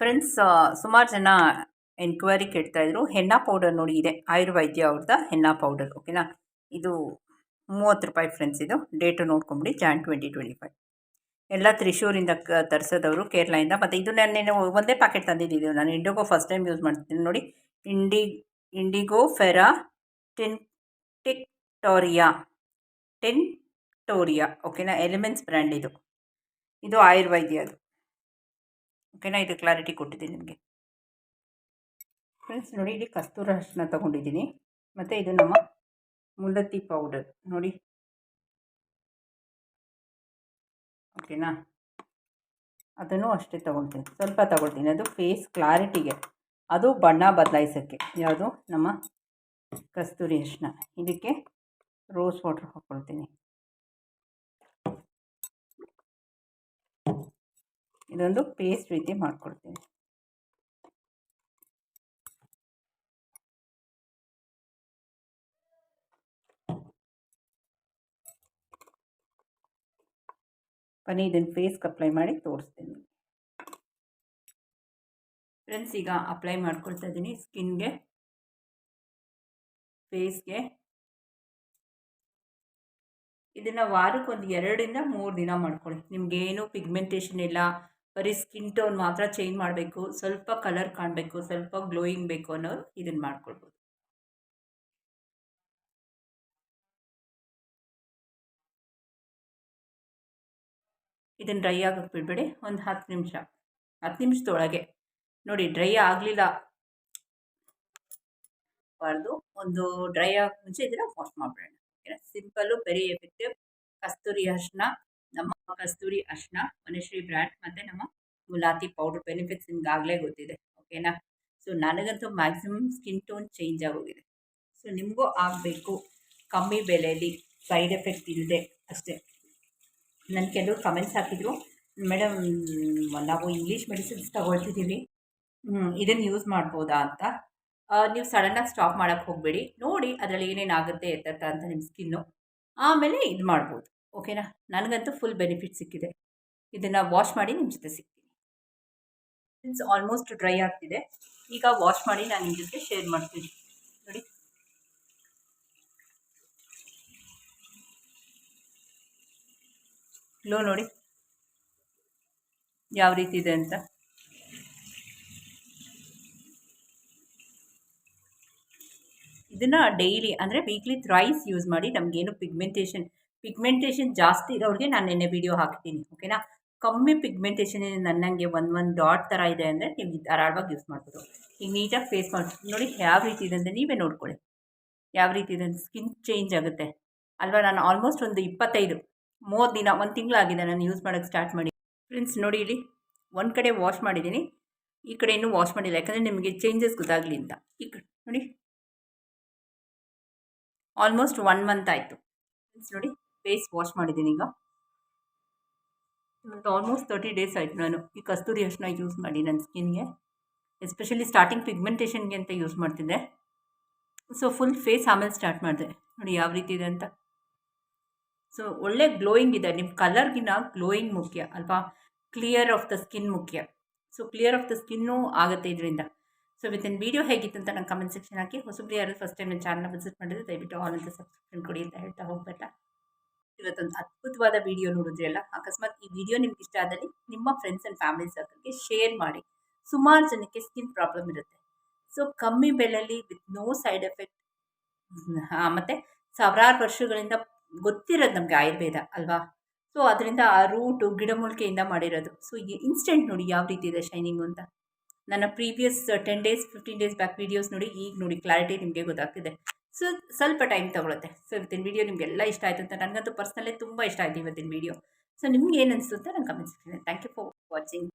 Friends ಸುಮಾರು ಜನ enquiry ಕೇಳ್ತಾಯಿದ್ರು ಹೆನ್ನ powder ನೋಡಿ ಇದೆ. ಆಯುರ್ವೈದ್ಯ ಅವ್ರದ್ದ ಹೆನ್ನ ಪೌಡರ್ ಓಕೆನಾ ಇದು ಮೂವತ್ತು ರೂಪಾಯಿ ಫ್ರೆಂಡ್ಸ್ ಇದು. ಡೇಟು ನೋಡ್ಕೊಂಬಿಡಿ ಜಾನ್ ಟ್ವೆಂಟಿ ಟ್ವೆಂಟಿ ಫೈವ್ ಎಲ್ಲ ತ್ರಿಶೂರಿಂದ ಕ, ತರಿಸೋದವರು ಕೇರಳದಿಂದ. ಮತ್ತು ಇದು ನಾನು ಒಂದೇ ಪ್ಯಾಕೆಟ್ ತಂದಿದ್ದು ನಾನು. ಇಂಡಿಗೋ ಫಸ್ಟ್ ಟೈಮ್ ಯೂಸ್ ಮಾಡ್ತೀನಿ ನೋಡಿ. ಇಂಡಿ ಇಂಡಿಗೋ ಫೆರಾ ಟೆನ್ ಟೆಕ್ಟೋರಿಯಾ ಟೆನ್ ಟೋರಿಯಾ ಓಕೆನಾ ಎಲಿಮೆಂಟ್ಸ್ ಬ್ರ್ಯಾಂಡ್ ಇದು. ಇದು ಆಯುರ್ವೈದ್ಯ ಅದು ಓಕೆನಾ? ಇದು ಕ್ಲಾರಿಟಿ ಕೊಟ್ಟಿದ್ದೀನಿ ನಿಮಗೆ. ಫ್ರೆಂಡ್ಸ್ ನೋಡಿ ಇಲ್ಲಿ ಕಸ್ತೂರ ಅರಿಶಿನ ತೊಗೊಂಡಿದ್ದೀನಿ. ಮತ್ತು ಇದು ನಮ್ಮ ಮುಲ್ಲತ್ತಿ ಪೌಡರ್ ನೋಡಿ. ಓಕೆನಾ? ಅದನ್ನು ಅಷ್ಟೇ ತೊಗೊಳ್ತೀನಿ. ಸ್ವಲ್ಪ ತೊಗೊಳ್ತೀನಿ. ಅದು ಫೇಸ್ ಕ್ಲಾರಿಟಿಗೆ ಅದು ಬಣ್ಣ ಬದಲಾಯಿಸೋಕ್ಕೆ. ಯಾವುದು? ನಮ್ಮ ಕಸ್ತೂರಿ ಅರಿಶಿನ ಇದಕ್ಕೆ ರೋಸ್ ವಾಟ್ರ್ ಹಾಕ್ಕೊಳ್ತೀನಿ. ಇದೊಂದು ಪೇಸ್ಟ್ ರೀತಿ ಮಾಡ್ಕೊಳ್ತೀನಿ. ಬನ್ನಿ, ಇದನ್ನು ಫೇಸ್ಗೆ ಅಪ್ಲೈ ಮಾಡಿ ತೋರಿಸ್ತೀನಿ. ಫ್ರೆಂಡ್ಸ್ ಈಗ ಅಪ್ಲೈ ಮಾಡ್ಕೊಳ್ತಾ ಇದ್ದೀನಿ ಸ್ಕಿನ್ಗೆ ಫೇಸ್ಗೆ ಇದನ್ನು ವಾರಕ್ಕೊಂದು ಎರಡರಿಂದ ಮೂರು ದಿನ ಮಾಡ್ಕೊಳ್ಳಿ. ನಿಮಗೇನು ಪಿಗ್ಮೆಂಟೇಷನ್ ಇಲ್ಲ ಬರೀ ಸ್ಕಿನ್ ಟೋನ್ ಮಾತ್ರ ಚೇಂಜ್ ಮಾಡಬೇಕು, ಸ್ವಲ್ಪ ಕಲರ್ ಕಾಣಬೇಕು, ಸ್ವಲ್ಪ ಗ್ಲೋಯಿಂಗ್ ಬೇಕು ಅನ್ನೋರು ಇದನ್ನು ಮಾಡ್ಕೊಳ್ಬೋದು. ಇದನ್ನು ಡ್ರೈ ಆಗಕ್ಕೆ ಬಿಡಬೇಡಿ, ಒಂದು ಹತ್ತು ನಿಮಿಷ. ಹತ್ತು ನಿಮಿಷದೊಳಗೆ. ನೋಡಿ ಡ್ರೈ ಆಗಲಿಲ್ಲ. ಬಾರ್ದು ಒಂದು ಡ್ರೈ ಆಗಿ ಮುಂಚೆ ಇದನ್ನು ವಾಶ್ ಮಾಡಿಬಿಡೋಣ. ಸಿಂಪಲ್ಲು ವೆರಿ ಎಫೆಕ್ಟಿವ್ ಕಸ್ತೂರಿ ಅರ್ಶಿನ ನಮ್ಮ ಕಸ್ತೂರಿ ಅರ್ಶನ, ಮನುಶ್ರೀ ಬ್ರ್ಯಾಂಡ್ ಮತ್ತು ನಮ್ಮ ಗುಲಾತಿ ಪೌಡ್ರ್ ಬೆನಿಫಿಟ್ಸ್ ನಿಮ್ಗೆ ಆಗಲೇ ಗೊತ್ತಿದೆ ಓಕೆನಾ ಸೊ ನನಗಂತೂ ಮ್ಯಾಕ್ಸಿಮಮ್ ಸ್ಕಿನ್ ಟೋನ್ ಚೇಂಜ್ ಆಗೋಗಿದೆ. ಸೊ ನಿಮಗೂ ಆಗಬೇಕು, ಕಮ್ಮಿ ಬೆಲೆಯಲ್ಲಿ ಸೈಡ್ ಎಫೆಕ್ಟ್ ಇಲ್ಲದೆ ಅಷ್ಟೇ. ನನ್ನ ಕೆಲವರು ಕಮೆಂಟ್ಸ್ ಹಾಕಿದರು ಮೇಡಮ್ ನಾವು ಇಂಗ್ಲೀಷ್ ಮೆಡಿಸಿನ್ಸ್ ತಗೊಳ್ತಿದ್ದೀವಿ ಇದನ್ನು ಯೂಸ್ ಮಾಡ್ಬೋದಾ ಅಂತ? ನೀವು ಸಡನ್ನಾಗಿ ಸ್ಟಾಪ್ ಮಾಡೋಕ್ಕೆ ಹೋಗಬೇಡಿ, ನೋಡಿ ಅದರಲ್ಲಿ ಏನೇನಾಗುತ್ತೆ ಎತ್ತ ಅಂತ ನಿಮ್ಮ ಸ್ಕಿನ್ನು ಆಮೇಲೆ ಇದು ಮಾಡ್ಬೋದು. ಓಕೆನಾ? ನನಗಂತೂ ಫುಲ್ ಬೆನಿಫಿಟ್ ಸಿಕ್ಕಿದೆ. ಇದನ್ನು ವಾಶ್ ಮಾಡಿ ನಿಮ್ಮ ಜೊತೆ ಸಿಗ್ತೀನಿ. ಮೀನ್ಸ್ ಆಲ್ಮೋಸ್ಟ್ ಡ್ರೈ ಆಗ್ತಿದೆ. ಈಗ ವಾಶ್ ಮಾಡಿ ನಾನು ನಿಮ್ಮ ಜೊತೆ ಶೇರ್ ಮಾಡ್ತೀನಿ. ನೋಡಿ. ಲೋ ನೋಡಿ. ಯಾವ ರೀತಿ ಇದೆ ಅಂತ. ಇದನ್ನು ಡೈಲಿ ಅಂದರೆ ವೀಕ್ಲಿ ಥ್ರೈಸ್ ಯೂಸ್ ಮಾಡಿ ನಮಗೇನು ಪಿಗ್ಮೆಂಟೇಷನ್ ಪಿಗ್ಮೆಂಟೇಷನ್ ಜಾಸ್ತಿ ಇರೋರಿಗೆ ನಾನು ನಿನ್ನೆ ವಿಡಿಯೋ ಹಾಕ್ತೀನಿ ಓಕೆನಾ ಕಮ್ಮಿ ಪಿಗ್ಮೆಂಟೇಷನ್ ನನ್ನಂಗೆ ಒಂದು ಒಂದು ಡಾಟ್ ಥರ ಇದೆ ಅಂದರೆ ನೀವು ಧಾರಾಳವಾಗಿ ಯೂಸ್ ಮಾಡ್ಬೋದು. ಈಗ ನೀಟಾಗಿ ಫೇಸ್ ಮಾಡಿ, ನೋಡಿ ಯಾವ ರೀತಿ ಇದೆ ಅಂತ ನೀವೇ ನೋಡ್ಕೊಳ್ಳಿ. ಯಾವ ರೀತಿ ಇದೆ ಸ್ಕಿನ್ ಚೇಂಜ್ ಆಗುತ್ತೆ. ಅಲ್ವಾ? ನಾನು ಆಲ್ಮೋಸ್ಟ್ ಒಂದು ಇಪ್ಪತ್ತೈದು ಮೂವತ್ತು ದಿನ, ಒಂದು ತಿಂಗಳಾಗಿದೆ ನಾನು ಯೂಸ್ ಮಾಡೋಕ್ಕೆ ಸ್ಟಾರ್ಟ್ ಮಾಡಿ. ಫ್ರೆಂಡ್ಸ್ ನೋಡಿ ಇಲ್ಲಿ, ಒಂದು ಕಡೆ ವಾಶ್ ಮಾಡಿದ್ದೀನಿ, ಈ ಕಡೆ ಇನ್ನೂ ವಾಶ್ ಮಾಡಿಲ್ಲ, ಯಾಕಂದರೆ ನಿಮಗೆ ಚೇಂಜಸ್ ಗೊತ್ತಾಗಲಿ ಅಂತ. ಈ ಕಡೆ, ನೋಡಿ. ಆಲ್ಮೋಸ್ಟ್ ಒನ್ ಮಂತ್ ಆಯಿತು. ಫ್ರೆಂಡ್ಸ್ ನೋಡಿ. ಫೇಸ್ ವಾಶ್ ಮಾಡಿದ್ದೀನಿ ಈಗ. ಆಲ್ಮೋಸ್ಟ್ ತರ್ಟಿ ಡೇಸ್ ಆಯಿತು ನಾನು ಈ ಕಸ್ತೂರಿ ಅಷ್ಟನ್ನ ಯೂಸ್ ಮಾಡಿ ನನ್ನ ಸ್ಕಿನ್ಗೆ ಎಸ್ಪೆಷಲಿ ಸ್ಟಾರ್ಟಿಂಗ್ ಪಿಗ್ಮೆಂಟೇಷನ್ಗೆ ಅಂತ ಯೂಸ್ ಮಾಡ್ತಿದ್ದೆ. ಸೊ ಫುಲ್ ಫೇಸ್ ಆಮೇಲೆ ಸ್ಟಾರ್ಟ್ ಮಾಡಿದೆ. ನೋಡಿ ಯಾವ ರೀತಿ ಇದೆ ಅಂತ. ಸೊ ಒಳ್ಳೆ ಗ್ಲೋಯಿಂಗ್ ಇದೆ. ನಿಮ್ಮ ಕಲರ್ಗಿನ ಗ್ಲೋಯಿಂಗ್ ಮುಖ್ಯ ಅಲ್ವಾ? ಕ್ಲಿಯರ್ ಆಫ್ ದ ಸ್ಕಿನ್ ಮುಖ್ಯ. ಸೊ ಕ್ಲಿಯರ್ ಆಫ್ ದ ಸ್ಕಿನ್ನೂ ಆಗುತ್ತೆ ಇದರಿಂದ. ಸೊ ವಿತ್ ಇನ್ ವೀಡಿಯೋ ಹೇಗಿತ್ತು ಅಂತ ನಂಗೆ ಕಮೆಂಟ್ ಸೆಕ್ಷನ್ ಹಾಕಿ. ಹೊಸಬ್ರು ಯಾರು ಫಸ್ಟ್ ಟೈಮ್ ನನ್ನ ಚಾನಲ್ ವಿಸಿಟ್ ಮಾಡಿದ್ರೆ ದಯವಿಟ್ಟು ಆಲ್ ಅಂತ ಸಬ್ಸ್ಕ್ರಿಪ್ಷನ್ ಕೊಡಿ ಅಂತ ಹೇಳ್ತಾ ಹೋಗ್ಬೇಡ. ಇವತ್ತೊಂದು ಅದ್ಭುತವಾದ ವಿಡಿಯೋ ನೋಡಿದ್ರಲ್ಲ ಅಕಸ್ಮಾತ್ ಈ ವಿಡಿಯೋ ನಿಮ್ಗೆ ಇಷ್ಟ ಆದಲ್ಲಿ ನಿಮ್ಮ ಫ್ರೆಂಡ್ಸ್ ಆ್ಯಂಡ್ ಫ್ಯಾಮಿಲಿ ಸರ್ಕಲ್ಗೆ ಶೇರ್ ಮಾಡಿ. ಸುಮಾರು ಜನಕ್ಕೆ ಸ್ಕಿನ್ ಪ್ರಾಬ್ಲಮ್ ಇರುತ್ತೆ. ಸೊ ಕಮ್ಮಿ ಬೆಲೆಯಲ್ಲಿ ವಿತ್ ನೋ ಸೈಡ್ ಎಫೆಕ್ಟ್ ಮತ್ತು ಸಾವಿರಾರು ವರ್ಷಗಳಿಂದ ಗೊತ್ತಿರೋದು ನಮಗೆ ಆಯುರ್ವೇದ ಅಲ್ವಾ? ಸೊ ಅದರಿಂದ ಆ ರೂಟು ಗಿಡಮೂಲಿಕೆಯಿಂದ ಮಾಡಿರೋದು. ಸೊ ಇನ್ಸ್ಟೆಂಟ್ ನೋಡಿ ಯಾವ ರೀತಿ ಇದೆ ಶೈನಿಂಗು ಅಂತ. ನನ್ನ previous ten days fifteen days back videos ನೋಡಿ ಈಗ ನೋಡಿ ಕ್ಲಾರಿಟಿ ನಿಮಗೆ ಗೊತ್ತಾಗ್ತಿದೆ. ಸೊ ಸ್ವಲ್ಪ ಟೈಮ್ ತೊಗೊಳುತ್ತೆ. ಸೊ ಇವತ್ತಿನ ವೀಡಿಯೋ ನಿಮಗೆಲ್ಲ ಇಷ್ಟ ಆಯಿತು ಅಂತ ನನಗಂತೂ ಪರ್ಸ್ನಲ್ಲೇ ತುಂಬ ಇಷ್ಟ ಆಯಿತು ಇವತ್ತಿನ ವೀಡಿಯೋ ಸೊ ನಿಮ್ಗೆ ಏನು ಅನಿಸುತ್ತೆ ಅಂತ ನಂಗೆ comment thank you for watching